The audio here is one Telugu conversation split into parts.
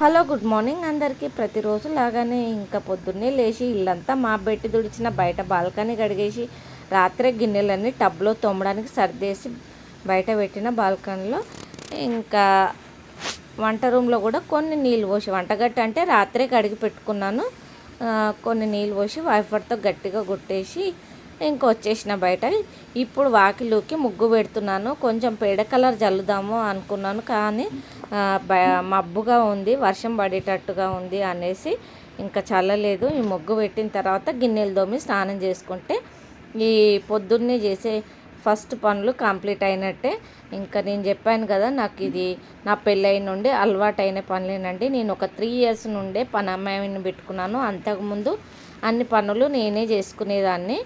హలో గుడ్ మార్నింగ్ అందరికీ. ప్రతిరోజు లాగానే ఇంకా పొద్దున్నే లేచి ఇల్లంతా మా బెట్టి తుడిచిన బయట బాల్కనీ కడిగేసి రాత్రే గిన్నెలన్నీ టబ్లో తోమడానికి సర్దేసి బయట పెట్టిన బాల్కనీలో ఇంకా వంట రూమ్లో కూడా కొన్ని నీళ్ళు పోసి వంటగట్ట అంటే రాత్రే కడిగి పెట్టుకున్నాను. కొన్ని నీళ్ళు పోసి వైఫర్తో గట్టిగా కొట్టేసి ఇంకా వచ్చేసిన బయట. ఇప్పుడు వాకిలోకి ముగ్గు పెడుతున్నాను. కొంచెం పేడ కలర్ చల్లుదాము అనుకున్నాను కానీ మబ్బుగా ఉంది వర్షం పడేటట్టుగా ఉంది అనేసి ఇంకా చల్లలేదు. ఈ ముగ్గు పెట్టిన తర్వాత గిన్నెలు దోమి స్నానం చేసుకుంటే ఈ పొద్దున్నే చేసే ఫస్ట్ పనులు కంప్లీట్ అయినట్టే. ఇంకా నేను చెప్పాను కదా నాకు ఇది నా పెళ్ళైన నుండి అలవాటైన పనులేనండి. నేను ఒక త్రీ ఇయర్స్ నుండే పని అమ్మాయిని పెట్టుకున్నాను. అంతకుముందు అన్ని పనులు నేనే చేసుకునేదాన్ని.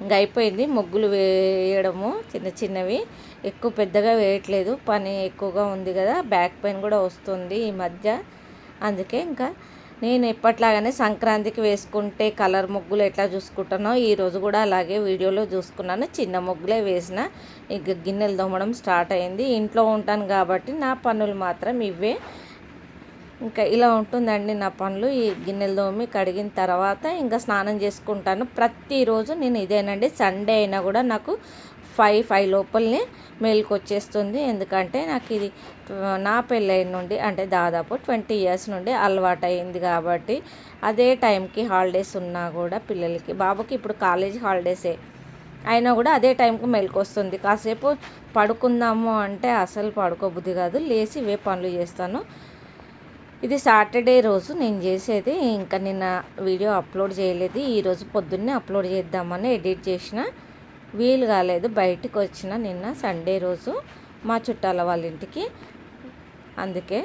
ఇంకా అయిపోయింది. ముగ్గులు వేయడము చిన్న చిన్నవి. ఎక్కువ పెద్దగా వేయట్లేదు. పని ఎక్కువగా ఉంది కదా. బ్యాక్ పెయిన్ కూడా వస్తుంది ఈ మధ్య. అందుకే ఇంకా నేను ఎప్పట్లాగానే సంక్రాంతికి వేసుకుంటే కలర్ ముగ్గులు ఎట్లా చూసుకుంటానో ఈరోజు కూడా అలాగే వీడియోలో చూసుకున్నాను. చిన్న ముగ్గులే వేసిన ఇక గిన్నెలు దొమ్మడం స్టార్ట్ అయింది. ఇంట్లో ఉంటాను కాబట్టి నా పనులు మాత్రం ఇవే. ఇంకా ఇలా ఉంటుందండి నా పనులు. ఈ గిన్నెలు దోమి కడిగిన తర్వాత ఇంకా స్నానం చేసుకుంటాను. ప్రతిరోజు నేను ఇదేనండి. సండే అయినా కూడా నాకు ఫైవ్ ఫైవ్ లోపలనే మేల్కి వచ్చేస్తుంది. ఎందుకంటే నాకు ఇది నా పెళ్ళైన నుండి అంటే దాదాపు ట్వంటీ ఇయర్స్ నుండి అలవాటు అయింది కాబట్టి అదే టైంకి హాలిడేస్ ఉన్నా కూడా పిల్లలకి బాబుకి ఇప్పుడు కాలేజ్ హాలిడేసే అయినా కూడా అదే టైంకి మేల్కి వస్తుంది. కాసేపు పడుకుందాము అంటే అసలు పడుకోబుద్ధి కాదు. లేచి ఇవే పనులు చేస్తాను. ఇది సాటర్డే రోజు నేను చేసేది ఇంకా నిన్న వీడియో అప్లోడ్ చేయలేదు. ఈరోజు పొద్దున్నే అప్లోడ్ చేద్దామని ఎడిట్ చేసిన. వీలు కాలేదు బయటికి వచ్చిన నిన్న సండే రోజు మా చుట్టాల వాళ్ళ ఇంటికి. అందుకే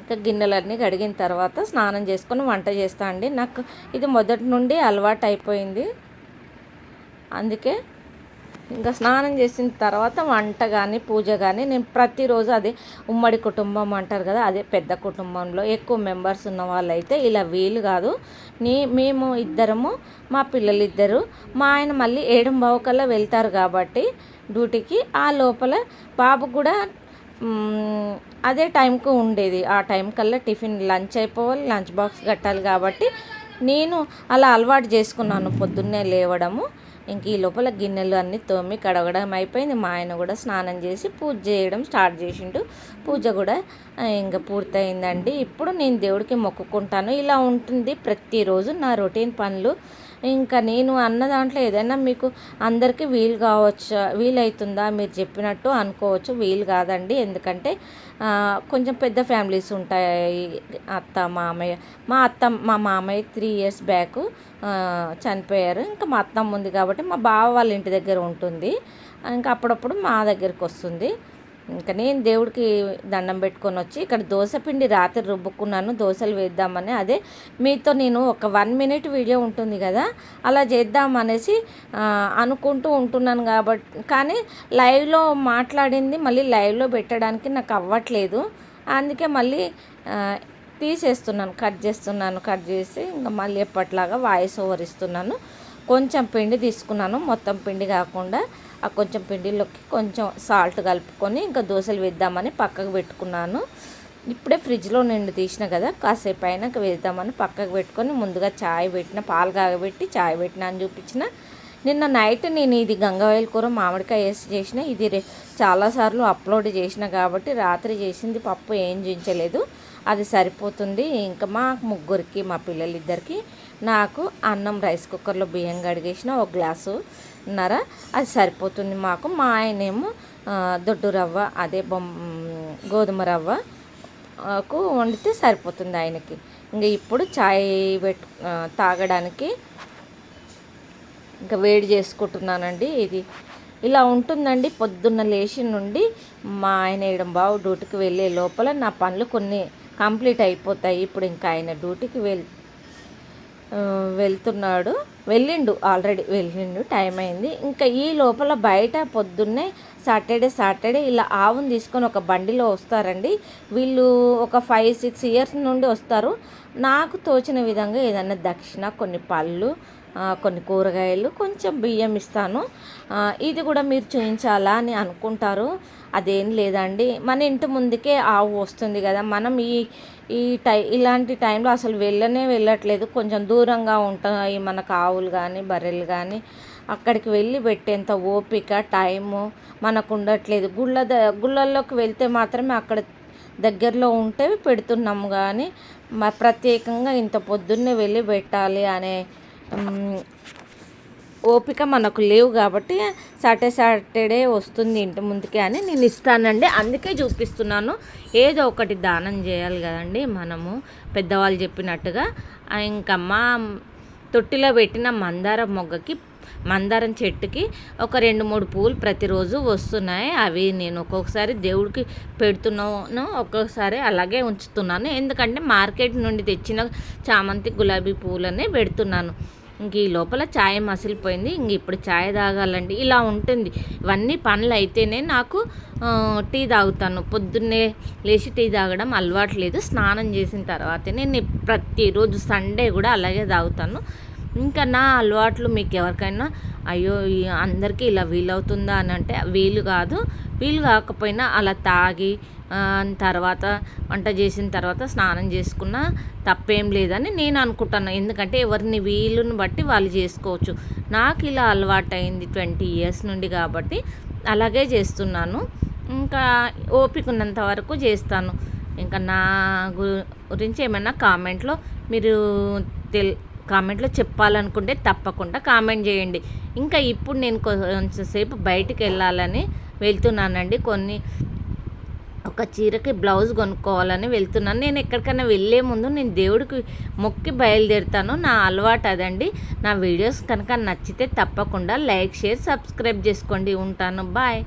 ఇంకా గిన్నెలన్నీ కడిగిన తర్వాత స్నానం చేసుకొని వంట చేస్తా అండి. నాకు ఇది మొదటి నుండి అలవాటు అయిపోయింది. అందుకే ఇంకా స్నానం చేసిన తర్వాత వంట కానీ పూజ కానీ నేను ప్రతిరోజు అదే ఉమ్మడి కుటుంబం అంటారు కదా అదే పెద్ద కుటుంబంలో ఎక్కువ మెంబర్స్ ఉన్న వాళ్ళైతే ఇలా వీలు కాదు. నీ మేము ఇద్దరము మా పిల్లలు ఇద్దరు మా ఆయన మళ్ళీ ఏడు కల్లా వెళ్తారు కాబట్టి డ్యూటీకి ఆ లోపల బాబు కూడా అదే టైంకు ఉండేది. ఆ టైం కల్లా టిఫిన్ లంచ్ అయిపోవాలి లంచ్ బాక్స్ కట్టాలి కాబట్టి నేను అలా అలవాటు చేసుకున్నాను పొద్దున్నే లేవడము. ఇంక ఈ లోపల గిన్నెలు అన్నీ తోమి కడగడం అయిపోయింది. మా ఆయన కూడా స్నానం చేసి పూజ చేయడం స్టార్ట్ చేసిండు. పూజ కూడా ఇంకా పూర్తయిందండి. ఇప్పుడు నేను దేవుడికి మొక్కుకుంటాను. ఇలా ఉంటుంది ప్రతిరోజు నా రొటీన్ పనులు. ఇంకా నేను అన్న దాంట్లో ఏదైనా మీకు అందరికీ వీలు కావచ్చు? వీలవుతుందా మీరు చెప్పినట్టు అనుకోవచ్చు. వీలు కాదండి. ఎందుకంటే కొంచెం పెద్ద ఫ్యామిలీస్ ఉంటాయి. అత్త మామయ్య. మా అత్త మా మామయ్య త్రీ ఇయర్స్ బ్యాక్ చనిపోయారు. ఇంకా మా అత్తమ్మ ఉంది కాబట్టి మా బావ వాళ్ళ ఇంటి దగ్గర ఉంటుంది. ఇంకా అప్పుడప్పుడు మా దగ్గరికి వస్తుంది. ఇంకా నేను దేవుడికి దండం పెట్టుకొని వచ్చి ఇక్కడ దోశపిండి రాత్రి రుబ్బుకున్నాను దోశలు వేద్దామని. అదే మీతో నేను ఒక వన్ మినిట్ వీడియో ఉంటుంది కదా అలా చేద్దాం అనేసి అనుకుంటూ ఉంటున్నాను కాబట్టి కానీ లైవ్లో మాట్లాడింది మళ్ళీ లైవ్లో పెట్టడానికి నాకు అవ్వట్లేదు. అందుకే మళ్ళీ తీసేస్తున్నాను కట్ చేస్తున్నాను కట్ చేసి ఇంకా మళ్ళీ ఎప్పట్లాగా వాయిస్ ఓవర్ ఇస్తున్నాను. కొంచెం పిండి తీసుకున్నాను మొత్తం పిండి కాకుండా. ఆ కొంచెం పిండిలోకి కొంచెం సాల్ట్ కలుపుకొని ఇంకా దోశలు వేద్దామని పక్కకు పెట్టుకున్నాను. ఇప్పుడే ఫ్రిడ్జ్లో నిండు తీసిన కదా కాసేపు అయినాక వేద్దామని పక్కకు పెట్టుకొని ముందుగా చాయ్ పెట్టిన పాలు కాగబెట్టి చాయ్ పెట్టిన అని చూపించిన. నిన్న నైట్ నేను ఇది గంగవాయల కూర మామిడికాయ వేసి చేసిన ఇది రే చాలాసార్లు అప్లోడ్ చేసిన కాబట్టి రాత్రి చేసింది పప్పు ఏం చూపించలేదు అది సరిపోతుంది. ఇంకా మా ముగ్గురికి మా పిల్లలిద్దరికి నాకు అన్నం రైస్ కుక్కర్లో బియ్యం కడిగేసిన ఒక గ్లాసు ఉన్నర అది సరిపోతుంది మాకు. మా ఆయనేమో దొడ్డు రవ్వ అదే బొమ్ గోధుమ రవ్వ కు వండితే సరిపోతుంది ఆయనకి. ఇంకా ఇప్పుడు చాయ్ పెట్టు తాగడానికి ఇంకా వేడి చేసుకుంటున్నానండి ఇది. ఇలా ఉంటుందండి పొద్దున్న లేచి నుండి మా ఆయన వేయడం బావు డ్యూటీకి వెళ్ళే లోపల నా పనులు కొన్ని కంప్లీట్ అయిపోతాయి. ఇప్పుడు ఇంకా ఆయన డ్యూటీకి వెళ్ వెళ్తున్నాడు. వెళ్ళిండు ఆల్రెడీ వెళ్ళిండు టైం అయింది. ఇంకా ఈ లోపల బయట పొద్దున్నే సాటర్డే సాటర్డే ఇలా ఆవును తీసుకొని ఒక బండిలో వస్తారండి. వీళ్ళు ఒక ఫైవ్ సిక్స్ ఇయర్స్ నుండి వస్తారు. నాకు తోచిన విధంగా ఏదైనా దక్షిణ కొన్ని పళ్ళు కొన్ని కూరగాయలు కొంచెం బియ్యం ఇస్తాను. ఇది కూడా మీరు చేయించాలా అని అనుకుంటారు. అదేం లేదండి. మన ఇంటి ముందుకే ఆవు వస్తుంది కదా. మనం ఈ ఈ టై ఇలాంటి టైంలో అసలు వెళ్ళనే వెళ్ళట్లేదు. కొంచెం దూరంగా ఉంటాయి మనకు ఆవులు కానీ బర్రెలు కానీ అక్కడికి వెళ్ళి పెట్టేంత ఓపిక టైము మనకు ఉండట్లేదు గుళ్ళ ద గుళ్ళల్లోకి వెళ్తే మాత్రమే అక్కడ దగ్గరలో ఉంటే పెడుతున్నాము కానీ మా ప్రత్యేకంగా ఇంత పొద్దున్నే వెళ్ళి పెట్టాలి అనే ఓపిక మనకు లేవు కాబట్టి సాటర్డే సాటర్డే వస్తుంది ఇంటి ముందుకే అని నేను ఇస్తానండి. అందుకే చూపిస్తున్నాను. ఏదో ఒకటి దానం చేయాలి కదండి మనము. పెద్దవాళ్ళు చెప్పినట్టుగా. ఇంకా మా తొట్టిలో పెట్టిన మందార మొగ్గకి మందారం చెట్టుకి ఒక రెండు మూడు పూలు ప్రతిరోజు వస్తున్నాయి. అవి నేను ఒక్కొక్కసారి దేవుడికి పెడుతున్నాను. ఒక్కొక్కసారి అలాగే ఉంచుతున్నాను. ఎందుకంటే మార్కెట్ నుండి తెచ్చిన చామంతి గులాబీ పూలనే పెడుతున్నాను. ఇంక ఈ లోపల ఛాయ్ మసిలిపోయింది. ఇంక ఇప్పుడు ఛాయ్ తాగాలండి. ఇలా ఉంటుంది. ఇవన్నీ పనులు అయితేనే నాకు టీ తాగుతాను. పొద్దున్నే లేచి టీ తాగడం అలవాటు లేదు. స్నానం చేసిన తర్వాతే నేను ప్రతిరోజు సండే కూడా అలాగే తాగుతాను. ఇంకా నా అలవాట్లు మీకు ఎవరికైనా అయ్యో అందరికీ ఇలా వీలవుతుందా అని అంటే వీలు కాదు. వీలు కాకపోయినా అలా తాగి తర్వాత వంట చేసిన తర్వాత స్నానం చేసుకున్న తప్పేం లేదని నేను అనుకుంటున్నాను ఎందుకంటే ఎవరిని వీలుని బట్టి వాళ్ళు చేసుకోవచ్చు. నాకు ఇలా అలవాటు అయింది ట్వంటీ ఇయర్స్ నుండి కాబట్టి అలాగే చేస్తున్నాను. ఇంకా ఓపిక ఉన్నంత వరకు చేస్తాను. ఇంకా నా గు- గురించి ఏమైనా కామెంట్లో మీరు తెల్ కామెంట్లో చెప్పాలనుకుంటే తప్పకుండా కామెంట్ చేయండి. ఇంకా ఇప్పుడు నేను కొంచెంసేపు బయటికి వెళ్ళాలని వెళ్తున్నానండి. కొన్ని ఒక చీరకి బ్లౌజ్ కొనుక్కోవాలని వెళ్తున్నాను. నేను ఎక్కడికైనా వెళ్ళే ముందు నేను దేవుడికి మొక్కి బయలుదేరుతాను. నా అలవాటు అదండి. నా వీడియోస్ కనుక నచ్చితే తప్పకుండా లైక్ షేర్ సబ్స్క్రైబ్ చేసుకోండి. ఉంటాను. బాయ్.